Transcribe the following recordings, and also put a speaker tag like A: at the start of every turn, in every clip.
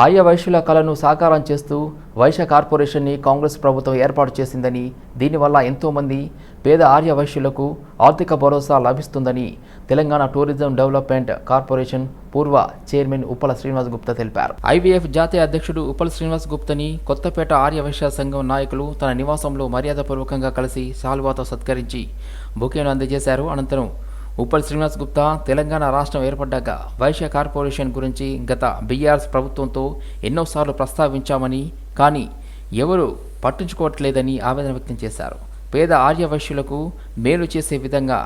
A: ఆర్య వైశ్యుల కళను సాకారం చేస్తూ వైశ్య కార్పొరేషన్ని కాంగ్రెస్ ప్రభుత్వం ఏర్పాటు చేసిందని దీనివల్ల ఎంతోమంది పేద ఆర్య వైశ్యులకు ఆర్థిక భరోసా లభిస్తుందని తెలంగాణ టూరిజం డెవలప్మెంట్ కార్పొరేషన్ పూర్వ చైర్మన్ ఉప్పల శ్రీనివాస్ గుప్తా తెలిపారు. ఐవీఎఫ్ జాతీయ అధ్యక్షుడు ఉప్పల శ్రీనివాస్ గుప్తని కొత్తపేట ఆర్య వైశ్య సంఘం నాయకులు తన నివాసంలో మర్యాదపూర్వకంగా కలిసి సాల్వాతో సత్కరించి బుకేను అందజేశారు. అనంతరం ఉప్పల్ శ్రీనివాస్ గుప్తా తెలంగాణ రాష్ట్రం ఏర్పడ్డాక వైశ్య కార్పొరేషన్ గురించి గత బీఆర్ఎస్ ప్రభుత్వంతో ఎన్నోసార్లు ప్రస్తావించామని కానీ ఎవరు పట్టించుకోవట్లేదని ఆవేదన వ్యక్తం చేశారు. పేద ఆర్య వైశ్యులకు మేలు చేసే విధంగా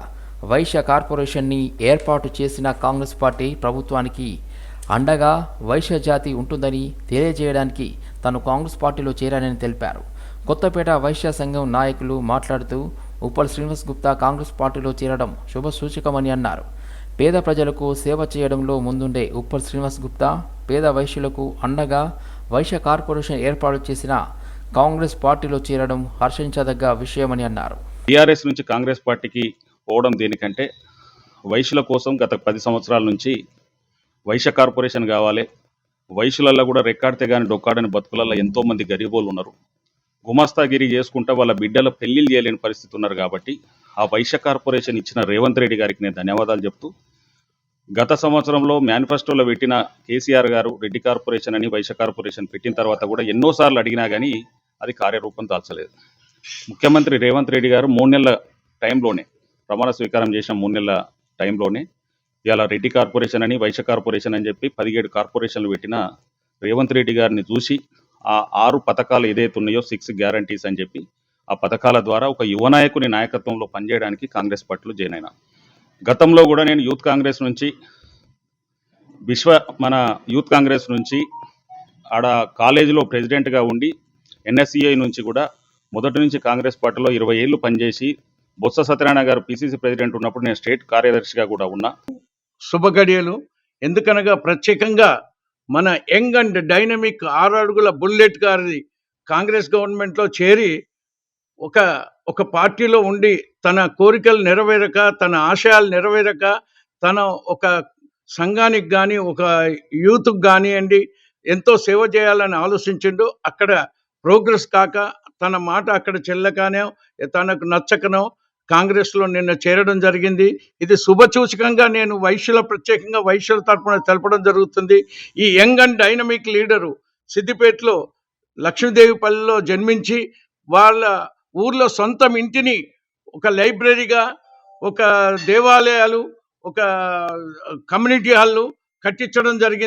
A: వైశ్య కార్పొరేషన్ని ఏర్పాటు చేసిన కాంగ్రెస్ పార్టీ ప్రభుత్వానికి అండగా వైశ్య జాతి ఉంటుందని తెలియజేయడానికి తాను కాంగ్రెస్ పార్టీలో చేరానని తెలిపారు. కొత్తపేట వైశ్య సంఘం నాయకులు మాట్లాడుతూ ఉప్పల్ శ్రీనివాస్ గుప్తా కాంగ్రెస్ పార్టీలో చేరడం శుభ సూచకమని అన్నారు. పేద ప్రజలకు సేవ చేయడంలో ముందుండే ఉప్పల్ శ్రీనివాస్ గుప్తా పేద వైశ్యులకు అండగా వైశ్య కార్పొరేషన్ ఏర్పాటు చేసిన కాంగ్రెస్ పార్టీలో చేరడం హర్షించదగ్గ విషయమని అన్నారు.
B: టీఆర్ఎస్ నుంచి కాంగ్రెస్ పార్టీకి పోవడం దేనికంటే వైశ్యుల కోసం గత పది సంవత్సరాల నుంచి వైశ్య కార్పొరేషన్ కావాలి. వైశ్యులలో కూడా రెక్కాడితే కానీ డొక్కాడని బతుకులలో ఎంతో మంది గరీబోలు ఉన్నారు. గుమాస్తాగిరి చేసుకుంటా వాళ్ళ బిడ్డల పెళ్ళిళ్ళు చేయలేని పరిస్థితి ఉన్నారు కాబట్టి ఆ వైశ్య కార్పొరేషన్ ఇచ్చిన రేవంత్ రెడ్డి గారికి నేను ధన్యవాదాలు చెప్తూ గత సంవత్సరంలో మేనిఫెస్టోలో పెట్టిన కేసీఆర్ గారు రెడ్డి కార్పొరేషన్ అని వైశ్య కార్పొరేషన్ పెట్టిన తర్వాత కూడా ఎన్నోసార్లు అడిగినా కానీ అది కార్యరూపం దాల్చలేదు. ముఖ్యమంత్రి రేవంత్ రెడ్డి గారు మూడు నెలల టైంలోనే ప్రమాణ స్వీకారం చేసిన మూడు నెలల టైంలోనే ఇవాళ రెడ్డి కార్పొరేషన్ అని వైశ్య కార్పొరేషన్ అని చెప్పి పదిహేడు కార్పొరేషన్లు పెట్టిన రేవంత్ రెడ్డి గారిని చూసి ఆ ఆరు పథకాలు ఏదైతే ఉన్నాయో సిక్స్ గ్యారంటీస్ అని చెప్పి ఆ పథకాల ద్వారా ఒక యువ నాయకుని నాయకత్వంలో పనిచేయడానికి కాంగ్రెస్ పార్టీలో జాయిన్ అయినా. గతంలో కూడా నేను యూత్ కాంగ్రెస్ నుంచి విశ్వ మన యూత్ కాంగ్రెస్ నుంచి ఆడ కాలేజీలో ప్రెసిడెంట్గా ఉండి ఎన్ఎస్సిఐ నుంచి కూడా మొదటి నుంచి కాంగ్రెస్ పార్టీలో ఇరవై ఏళ్ళు పనిచేసి బొత్స సత్యనారాయణ గారు పిసిసి ప్రెసిడెంట్ ఉన్నప్పుడు నేను స్టేట్ కార్యదర్శిగా కూడా ఉన్నా.
C: శుభగడియలు ఎందుకనగా ప్రత్యేకంగా మన యంగ్ అండ్ డైనమిక్ ఆరు అడుగుల బుల్లెట్ గారిది కాంగ్రెస్ గవర్నమెంట్లో చేరి ఒక ఒక పార్టీలో ఉండి తన కోరికలు నెరవేరక తన ఆశయాలు నెరవేరక తన ఒక సంఘానికి కానీ ఒక యూత్కి కానివ్వండి ఎంతో సేవ చేయాలని ఆలోచించిండు. అక్కడ ప్రోగ్రెస్ కాక తన మాట అక్కడ చెల్లకనే తనకు నచ్చకనో కాంగ్రెస్లో నిన్న చేరడం జరిగింది. ఇది శుభసూచకంగా నేను వైశ్యుల ప్రత్యేకంగా వైశ్యుల తరపున తెలపడం జరుగుతుంది. ఈ యంగ్ అండ్ డైనమిక్ లీడరు సిద్దిపేటలో లక్ష్మీదేవిపల్లిలో జన్మించి వాళ్ళ ఊర్లో సొంతం ఇంటిని ఒక లైబ్రరీగా ఒక దేవాలయాలు ఒక కమ్యూనిటీ హాల్ను కట్టించడం జరిగింది.